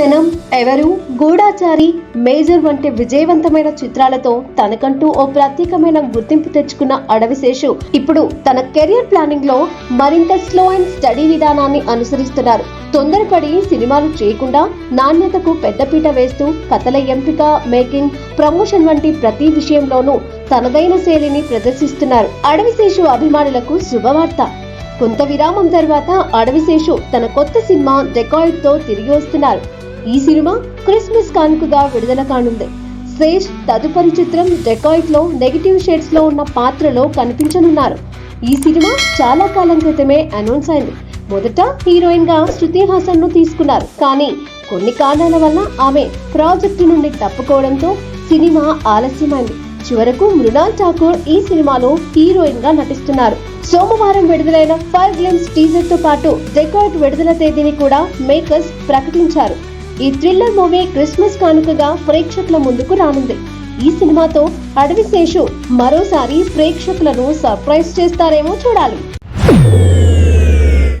క్షణం ఎవరు? గూఢాచారి మేజర్ వంటి విజయవంతమైన చిత్రాలతో తనకంటూ ఓ ప్రత్యేకమైన గుర్తింపు తెచ్చుకున్న అడవిశేషు ఇప్పుడు తన కెరియర్ ప్లానింగ్లో మరింత స్లో అండ్ స్టడీ విధానాన్ని అనుసరిస్తున్నారు. తొందరపడి సినిమాలు చేయకుండా నాణ్యతకు పెద్దపీట వేస్తూ కథల ఎంపిక మేకింగ్ ప్రమోషన్ వంటి ప్రతి విషయంలోనూ తనదైన శైలిని ప్రదర్శిస్తున్నారు. అడవిశేషు అభిమానులకు శుభవార్త. కొంత విరామం తర్వాత అడవిశేషు తన కొత్త సినిమా డెకాయిడ్తో తిరిగి వస్తున్నారు. ఈ సినిమా క్రిస్మస్ కానుకగా విడుదల కానుంది. శేష్ తదుపరి చిత్రం డెకాయిట్లో నెగిటివ్ షేడ్స్లో ఉన్న పాత్రలో కనిపించనున్నారు. ఈ సినిమా చాలా కాలం క్రితమే అనౌన్స్ అయింది. మొదట హీరోయిన్గా శృతి హాసన్ను తీసుకున్నారు. కానీ కొన్ని కారణాల వల్ల ఆమె ప్రాజెక్టు నుండి తప్పుకోవడంతో సినిమా ఆలస్యమైంది. చివరకు మృణాల్ ఠాకూర్ ఈ సినిమాలో హీరోయిన్గా నటిస్తున్నారు. సోమవారం విడుదలైన ఫైవ్ గ్లిమ్స్ టీజర్తో పాటు డెకాయిట్ విడుదల తేదీని కూడా మేకర్స్ ప్రకటించారు. ఈ థ్రిల్లర్ మూవీ క్రిస్మస్ కానుకగా ప్రేక్షకుల ముందుకు రానుంది. ఈ సినిమాతో అడవి శేషు మరోసారి ప్రేక్షకులను సర్ప్రైజ్ చేస్తారేమో చూడాలి.